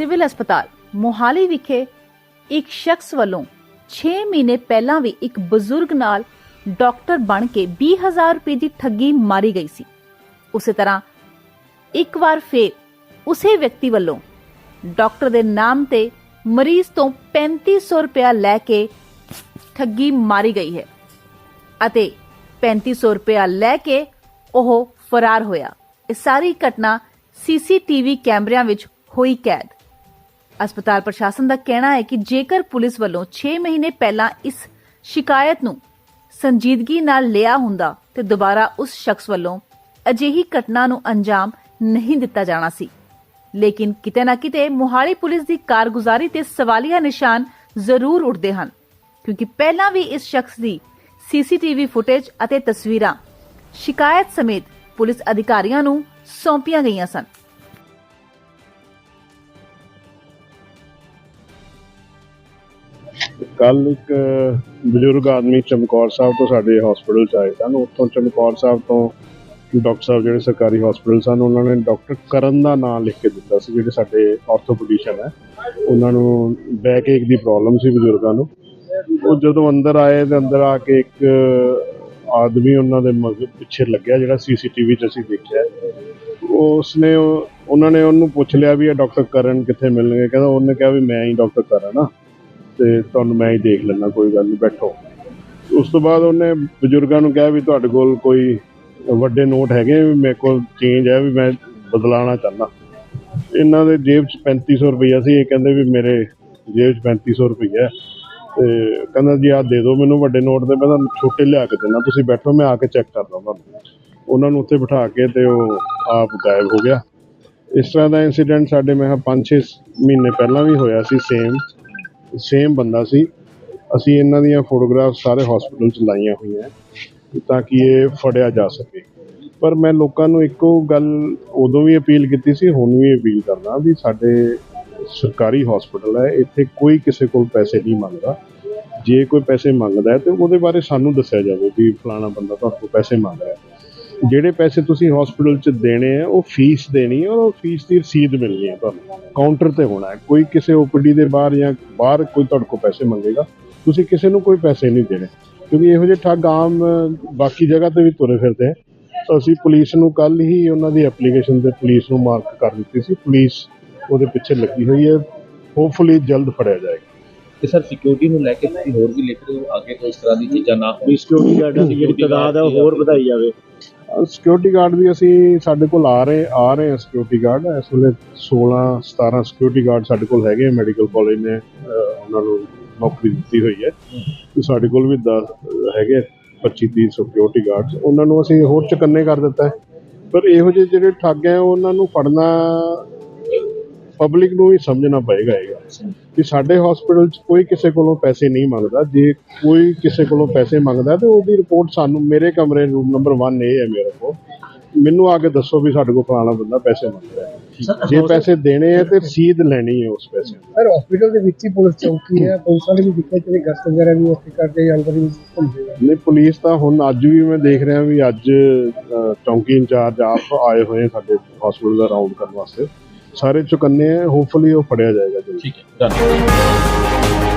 Civil ਹਸਪਤਾਲ ਮੋਹਾਲੀ ਵਿਖੇ ਇੱਕ ਸ਼ਖਸ ਵੱਲੋਂ 6 ਮਹੀਨੇ ਪਹਿਲਾਂ ਵੀ ਇੱਕ ਬਜ਼ੁਰਗ ਨਾਲ ਡਾਕਟਰ ਬਣ ਕੇ 20000 ਰੁਪਏ ਦੀ ਠੱਗੀ ਮਾਰੀ ਗਈ ਸੀ। ਉਸੇ ਤਰ੍ਹਾਂ ਇੱਕ ਵਾਰ ਫੇਰ ਉਸੇ ਵਿਅਕਤੀ ਵੱਲੋਂ ਡਾਕਟਰ ਦੇ ਨਾਮ ਤੇ ਮਰੀਜ਼ ਤੋਂ 3500 ਰੁਪਇਆ ਲੈ ਕੇ ਠੱਗੀ ਮਾਰੀ ਗਈ ਹੈ ਅਤੇ 3500 ਰੁਪਇਆ ਲੈ ਕੇ ਉਹ ਫਰਾਰ ਹੋਇਆ। ਇਹ ਸਾਰੀ ਘਟਨਾ ਸੀਸੀਟੀਵੀ ਕੈਮਰਿਆਂ ਵਿੱਚ ਹੋਈ ਕੈਦ। ਹਸਪਤਾਲ ਪ੍ਰਸ਼ਾਸਨ ਦਾ ਕਹਿਣਾ ਹੈ ਕਿ ਜੇਕਰ ਪੁਲਿਸ ਵੱਲੋਂ 6 ਮਹੀਨੇ ਪਹਿਲਾਂ ਇਸ ਸ਼ਿਕਾਇਤ ਨੂੰ ਸੰਜੀਦਗੀ ਨਾਲ ਲਿਆ ਹੁੰਦਾ ਤੇ ਦੁਬਾਰਾ ਉਸ ਸ਼ਖਸ ਵੱਲੋਂ ਅਜਿਹੀ ਘਟਨਾ ਨੂੰ ਅੰਜਾਮ ਨਹੀਂ ਦਿੱਤਾ ਜਾਣਾ ਸੀ। ਲੇਕਿਨ ਕਿਤੇ ਨਾ ਕਿਤੇ ਮੁਹਾਲੀ ਪੁਲਿਸ ਦੀ ਕਾਰਗੁਜ਼ਾਰੀ ਤੇ ਸਵਾਲੀਆ ਨਿਸ਼ਾਨ ਜ਼ਰੂਰ ਉੱਠਦੇ ਹਨ, ਕਿਉਂਕਿ ਪਹਿਲਾਂ ਵੀ ਇਸ ਸ਼ਖਸ ਦੀ ਸੀਸੀਟੀਵੀ ਫੁਟੇਜ ਅਤੇ ਤਸਵੀਰਾਂ ਸ਼ਿਕਾਇਤ ਸਮੇਤ ਪੁਲਿਸ ਅਧਿਕਾਰੀਆਂ ਨੂੰ ਸੌਂਪੀਆਂ ਗਈਆਂ ਸਨ। ਕੱਲ ਇੱਕ ਬਜ਼ੁਰਗ ਆਦਮੀ ਚਮਕੌਰ ਸਾਹਿਬ ਤੋਂ ਸਾਡੇ ਹਸਪੀਟਲ ਚ ਆਏ ਸਨ। ਉੱਥੋਂ ਚਮਕੌਰ ਸਾਹਿਬ ਤੋਂ ਡਾਕਟਰ ਸਾਹਿਬ ਜਿਹੜੇ ਸਰਕਾਰੀ ਹਸਪੀਟਲ ਸਨ, ਉਹਨਾਂ ਨੇ ਡਾਕਟਰ ਕਰਨ ਦਾ ਨਾਮ ਲਿਖ ਕੇ ਦਿੱਤਾ ਸੀ, ਜਿਹੜੇ ਸਾਡੇ ਆਰਥੋਪੈਡਿਸ਼ਨ ਹੈ। ਉਹਨਾਂ ਨੂੰ ਬੈਕ ਏਕ ਦੀ ਪ੍ਰੋਬਲਮ ਸੀ ਬਜ਼ੁਰਗਾਂ ਨੂੰ। ਉਹ ਜਦੋਂ ਅੰਦਰ ਆਏ ਤੇ ਅੰਦਰ ਆ ਕੇ ਇੱਕ ਆਦਮੀ ਉਹਨਾਂ ਦੇ ਮਗਰ ਪਿੱਛੇ ਲੱਗਿਆ, ਜਿਹੜਾ ਸੀਸੀਟੀਵੀ 'ਚ ਅਸੀਂ ਦੇਖਿਆ। ਉਸਨੇ ਉਹ- ਉਹਨਾਂ ਨੇ ਉਹਨੂੰ ਪੁੱਛ ਲਿਆ ਵੀ ਇਹ ਡਾਕਟਰ ਕਰਨ ਕਿੱਥੇ ਮਿਲਣਗੇ? ਕਹਿੰਦਾ ਉਹਨੇ ਕਿਹਾ ਵੀ ਮੈਂ ਹੀ ਡਾਕਟਰ ਕਰਨ ਆ। ਤੇ ਤੁਹਾਨੂੰ ਮੈਂ ਹੀ ਦੇਖ ਲੈਣਾ ਕੋਈ ਗੱਲ ਨਹੀਂ, ਬੈਠੋ। ਉਸ ਤੋਂ ਬਾਅਦ ਉਹਨੇ ਬਜ਼ੁਰਗਾਂ ਨੂੰ ਕਿਹਾ ਵੀ ਤੁਹਾਡੇ ਕੋਲ ਕੋਈ ਵੱਡੇ ਨੋਟ ਹੈਗੇ ਵੀ ਮੇਰੇ ਕੋਲ ਚੇਂਜ ਹੈ, ਵੀ ਮੈਂ ਬਦਲਾਉਣਾ ਚਾਹੁੰਦਾ। ਇਹਨਾਂ ਦੇ ਜੇਬ 'ਚ 3500 ਰੁਪਈਆ ਸੀ, ਇਹ ਕਹਿੰਦੇ ਵੀ ਮੇਰੇ ਜੇਬ 'ਚ 3500 ਰੁਪਈਆ ਹੈ। ਤੇ ਕਹਿੰਦਾ ਜੀ, ਆਹ ਦੇ ਦਿਓ ਮੈਨੂੰ ਵੱਡੇ ਨੋਟ ਦੇ, ਮੈਂ ਤੁਹਾਨੂੰ ਛੋਟੇ ਲਿਆ ਕੇ ਦਿੰਦਾ, ਤੁਸੀਂ ਬੈਠੋ, ਮੈਂ ਆ ਕੇ ਚੈੱਕ ਕਰਦਾ ਤੁਹਾਨੂੰ ਉਹਨਾਂ ਨੂੰ ਉੱਥੇ ਬਿਠਾ ਕੇ ਤੇ ਉਹ ਆਪ ਗਾਇਬ ਹੋ ਗਿਆ। ਇਸ ਤਰ੍ਹਾਂ ਦਾ ਇਨਸੀਡੈਂਟ ਸਾਡੇ, ਮੈਂ 5-6 ਮਹੀਨੇ ਪਹਿਲਾਂ ਵੀ ਹੋਇਆ ਸੀ ਸੇਮ ਸੇਮ ਬੰਦਾ ਸੀ। ਅਸੀਂ ਇਹਨਾਂ ਦੀਆਂ ਫੋਟੋਗ੍ਰਾਫ ਸਾਰੇ ਹਸਪੀਟਲ 'ਚ ਲਾਈਆਂ ਹੋਈਆਂ ਤਾਂ ਕਿ ਇਹ ਫੜਿਆ ਜਾ ਸਕੇ। ਪਰ ਮੈਂ ਲੋਕਾਂ ਨੂੰ ਇੱਕੋ ਗੱਲ ਉਦੋਂ ਵੀ ਅਪੀਲ ਕੀਤੀ ਸੀ, ਹੁਣ ਵੀ ਅਪੀਲ ਕਰਦਾ ਵੀ ਸਾਡੇ ਸਰਕਾਰੀ ਹਸਪੀਟਲ ਹੈ, ਇੱਥੇ ਕੋਈ ਕਿਸੇ ਕੋਲ ਪੈਸੇ ਨਹੀਂ ਮੰਗਦਾ। ਜੇ ਕੋਈ ਪੈਸੇ ਮੰਗਦਾ ਹੈ ਤੇ ਉਹਦੇ ਬਾਰੇ ਸਾਨੂੰ ਦੱਸਿਆ ਜਾਵੇ ਵੀ ਫਲਾਣਾ ਬੰਦਾ ਤੁਹਾਡੇ ਕੋਲ ਪੈਸੇ ਮੰਗ ਰਿਹਾ ਹੈ। ਜਿਹੜੇ ਪੈਸੇ ਤੁਸੀਂ ਹਸਪੀਟਲ 'ਚ ਦੇਣੇ ਆ ਉਹ ਫੀਸ ਦੇਣੀ ਹੈ ਔਰ ਫੀਸ ਦੀ ਰਸੀਦ ਮਿਲਣੀ ਹੈ ਤੁਹਾਨੂੰ। ਕਾਊਂਟਰ ਤੇ ਹੋਣਾ ਹੈ। ਕੋਈ ਕਿਸੇ ਓਪੀਡੀ ਦੇ ਬਾਹਰ ਜਾਂ ਬਾਹਰ ਕੋਈ ਤੁਹਾਡੇ ਕੋਲ ਪੈਸੇ ਮੰਗੇਗਾ ਤੁਸੀਂ ਕਿਸੇ ਨੂੰ ਕੋਈ ਪੈਸੇ ਨਹੀਂ ਦੇਣੇ। ਕਿਉਂਕਿ ਇਹੋ ਜਿਹੇ ਠੱਗ ਆਮ ਬਾਕੀ ਜਗ੍ਹਾ ਤੇ ਵੀ ਤੁਰੇ ਫਿਰਦੇ ਹੈ ਤਾਂ ਅਸੀਂ ਪੁਲਿਸ ਨੂੰ ਕੱਲ ਹੀ ਉਹਨਾਂ ਦੀ ਐਪਲੀਕੇਸ਼ਨ ਤੇ ਪੁਲਿਸ ਨੂੰ ਮਾਰਕ ਕਰ ਦਿੱਤੀ ਸੀ। ਪੁਲਿਸ ਉਹਦੇ ਪਿੱਛੇ ਲੱਗੀ ਹੋਈ ਹੈ। ਹੋਪਫੁਲੀ ਜਲਦ ਫੜਿਆ ਜਾਏਗਾ। ਤੇ ਸਰ ਸਿਕਿਉਰਿਟੀ ਨੂੰ ਲੈ ਕੇ ਤੁਸੀਂ ਹੋਰ ਵੀ ਲਿਖ ਰਹੇ ਹੋ ਅੱਗੇ ਤੋਂ ਇਸ ਤਰ੍ਹਾਂ ਦੀ ਚੀਜ਼ਾਂ ਨਾ ਹੋਣ। ਸਿਕਿਉਰਿਟੀ ਗਾਰਡਾਂ ਦੀ ਜਿਹੜੀ ਤਾਦਾਦ ਹੈ ਉਹ ਹੋਰ ਵਧਾਈ ਜਾਵੇ। ਸਿਕਿਉਰਿਟੀ ਗਾਰਡ ਵੀ ਅਸੀਂ ਸਾਡੇ ਕੋਲ ਆ ਰਹੇ ਆ ਰਹੇ ਸਿਕਿਉਰਿਟੀ ਗਾਰਡ ਇਸ ਵੇਲੇ 16 17 ਸਿਕਿਉਰਿਟੀ ਗਾਰਡ ਸਾਡੇ ਕੋਲ ਹੈਗੇ ਮੈਡੀਕਲ ਕਾਲਜ ਨੇ ਉਹਨਾਂ ਨੂੰ ਨੌਕਰੀ ਦਿੱਤੀ ਹੋਈ ਹੈ। ਤੇ ਸਾਡੇ ਕੋਲ ਵੀ 10 ਹੈਗੇ 25 30 ਸਿਕਿਉਰਿਟੀ ਗਾਰਡਸ ਉਹਨਾਂ ਨੂੰ ਅਸੀਂ ਹੋਰ ਚਕੰਨੇ ਕਰ ਦਿੱਤਾ ਹੈ। ਪਰ ਇਹੋ ਜਿਹੇ ਜਿਹੜੇ ਠੱਗ ਹੈ, ਉਹਨਾਂ ਨੂੰ ਫੜਨਾ ਪਬਲਿਕ ਨੂੰ ਵੀ ਸਮਝਣਾ ਪਏਗਾ ਇਹ ਕਿ ਸਾਡੇ ਹਸਪੀਟਲ 'ਚ ਕੋਈ ਕਿਸੇ ਕੋਲੋਂ ਪੈਸੇ ਨਹੀਂ ਮੰਗਦਾ। ਜੇ ਕੋਈ ਕਿਸੇ ਕੋਲੋਂ ਪੈਸੇ ਮੰਗਦਾ ਤੇ ਉਹਦੀ ਰਿਪੋਰਟ ਸਾਨੂੰ ਮੇਰੇ ਕਮਰੇ ਰੂਮ ਨੰਬਰ 1 ਇਹ ਹੈ ਮੇਰੇ ਕੋਲ। ਮੈਨੂੰ ਆ ਕੇ ਦੱਸੋ ਵੀ ਸਾਡੇ ਕੋਲ ਫਲਾਣਾ ਬੰਦਾ ਪੈਸੇ ਮੰਗ ਰਿਹਾ ਹੈ। ਜੇ ਪੈਸੇ ਦੇਣੇ ਹੈ ਤੇ ਰਸੀਦ ਲੈਣੀ ਹੈ ਉਸ ਪੈਸੇ ਦੀ ਸਰ ਹਸਪੀਟਲ ਦੇ ਵਿੱਚ ਹੀ ਪੁਲਿਸ ਚੌਕੀ ਹੈ। ਪੁਲਿਸ ਵਾਲੇ ਵੀ ਦਿਖੇ ਜਿਹੜੇ ਗਸ਼ਤ ਵਗੈਰਾ ਵੀ ਉੱਥੇ ਕਰਦੇ ਜਾਂ ਅੰਦਰ ਵੀ ਘੁੰਮਦੇ ਆ। ਨਹੀਂ ਪੁਲਿਸ ਤਾਂ ਹੁਣ ਅੱਜ ਵੀ ਮੈਂ ਦੇਖ ਰਿਹਾ ਵੀ ਅੱਜ ਚੌਂਕੀ ਇੰਚਾਰਜ ਆਪ ਆਏ ਹੋਏ ਸਾਡੇ ਹਸਪੀਟਲ ਦਾ ਰਾਉਂਡ ਕਰਨ ਵਾਸਤੇ। ਸਾਰੇ ਚੁਕੰਨੇ ਹੈ ਹੋਪਫੁਲੀ ਉਹ ਫੜਿਆ ਜਾਏਗਾ ਜੀ ਠੀਕ ਹੈ ਧੰਨਵਾਦ